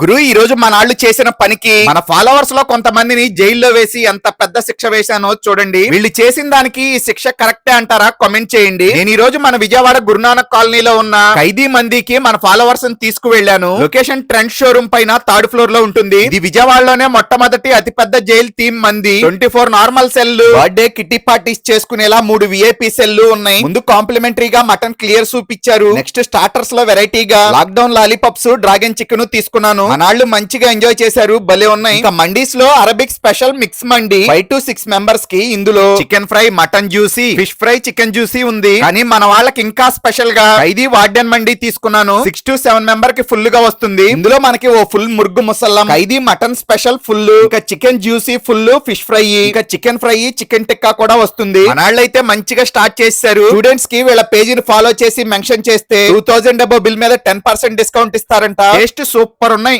గురు ఈ రోజు మన వాళ్ళు చేసిన పనికి మన ఫాలోవర్స్లో కొంతమందిని జైల్లో వేసి ఎంత పెద్ద శిక్ష వేశానో చూడండి. వీళ్ళు చేసిన దానికి ఈ శిక్ష కరెక్టే అంటారా? కామెంట్ చేయండి. నేను ఈ రోజు మన విజయవాడ గురునానక్ కాలనీలో ఉన్న ఖైదీ మందికి మన ఫాలోవర్స్ తీసుకువెళ్ళాను. లొకేషన్ ట్రెండ్ షోరూమ్ పైన థర్డ్ ఫ్లోర్లో ఉంటుంది. ఇది విజయవాడలోనే మొట్టమొదటి అతిపెద్ద జైల్ థీమ్ మంది. Twenty four normal cell birthday kitty parties చేసుకునేలా మూడు విఐపి సెల్లు ఉన్నాయి. ముందు కాంప్లిమెంటరీగా మటన్ క్లియర్ సూప్ ఇచ్చారు. నెక్స్ట్ స్టార్టర్స్లో వెరైటీగా లాక్డౌన్ లాలీపాప్స్ డ్రాగన్ చికెన్ తీసుకున్నాను. మనాళ్ళు మంచిగా ఎంజాయ్ చేశారు భలే ఉన్నాయి. ఇంకా మండీస్లో అరబిక్ స్పెషల్ మిక్స్ మండి. ఫైవ్ టు సిక్స్ మెంబర్స్కి ఇందులో chicken fry mutton juicy fish fry chicken juicy ఉంది. కానీ మన వాళ్ళకి ఇంకా స్పెషల్గా ఐది వార్డెన్ మండి తీసుకున్నాను. సిక్స్ టు సెవెన్ మెంబర్కి ఫుల్గా వస్తుంది. ఇందులో మనకి ఓ ఫుల్ మురుగు ముసల్లం ఐది మటన్ స్పెషల్ ఫుల్ ఇంకా chicken juicy full fish fry ఇంకా చికెన్ ఫ్రై చికెన్ టిక్కా కూడా వస్తుంది. మనాళ్ళైతే మంచిగా స్టార్ట్ చేశారు. స్టూడెంట్స్కి వీళ్ళ పేజీని ఫాలో చేసి మెన్షన్ చేస్తే టూ థౌసండ్ డబ్బో బిల్ మీద టెన్ పర్సెంట్ డిస్కౌంట్ ఇస్తారంట. టేస్ట్ సూపర్ ఉన్నాయి.